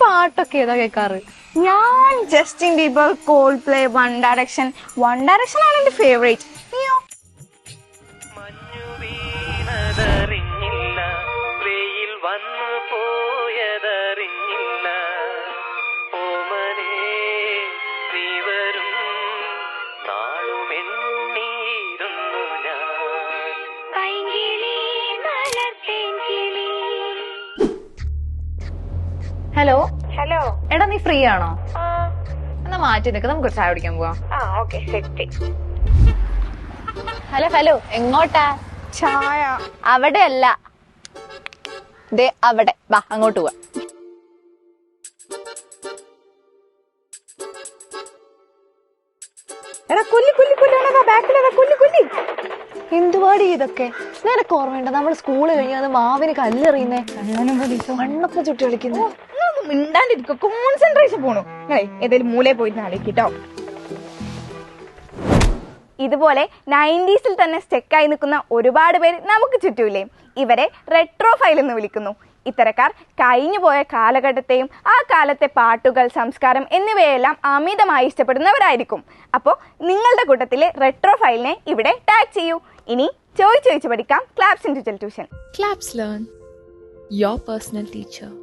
പാട്ടൊക്കെ ഏതാ കേൾക്കാറ്? ഞാൻ Justin Bieber Coldplay One Direction One Direction ആണ് എന്റെ ഫേവറേറ്റ് നീയോ? ഹലോ ഹലോ എടാ നീ ഫ്രീ ആണോ? എന്നാ മാറ്റി നിൽക്ക് നമുക്ക് ഒരു ചായ കുടിക്കാൻ പോവാം. ആ ഓക്കെ സെറ്റ്. ഹലോ ഹലോ എങ്ങോട്ടാ? ചായ. അവിടെ അല്ല ദേ അവിടെ. വാ അങ്ങോട്ട് പോവാ. എടാ കൊല്ലി കൊല്ലി കൊല്ലി ബാക്കിലതാ കൊല്ലി കൊല്ലി. എന്തുപാടി ഇതൊക്കെ? നിനക്ക് ഓർമ്മയുണ്ട് നമ്മൾ സ്കൂൾ കഴിഞ്ഞാൽ മാവിന് കല്ലെറിയുന്നേ? കണ്ണപ്പം ചുട്ടി കളിക്കുന്നു. നിങ്ങളൊന്നും മിണ്ടാണ്ടിരിക്കുക. കോൺസെൻട്രേഷൻ പോണു. നിങ്ങളെ ഏതെങ്കിലും മൂലേ പോയിട്ട് ആലോചിക്കട്ടോ. ഇതുപോലെ നയന്റീസിൽ തന്നെ സ്റ്റെക്കായി നിൽക്കുന്ന ഒരുപാട് പേര് നമുക്ക് ചുറ്റൂലേ ഇവരെ റെട്രോ ഫൈൽ എന്ന് വിളിക്കുന്നു. ഇത്തരക്കാർ കഴിഞ്ഞു പോയ കാലഘട്ടത്തെയും ആ കാലത്തെ പാട്ടുകൾ സംസ്കാരം എന്നിവയെല്ലാം അമിതമായി ഇഷ്ടപ്പെടുന്നവരായിരിക്കും. അപ്പോൾ നിങ്ങളുടെ കൂട്ടത്തിലെ റെട്രോ ഫൈലിനെ ഇവിടെ ടാഗ് ചെയ്യൂ. ഇനി ചോദിച്ചു ചോദിച്ചു പഠിക്കാം. Claps in tuition claps learn your personal teacher.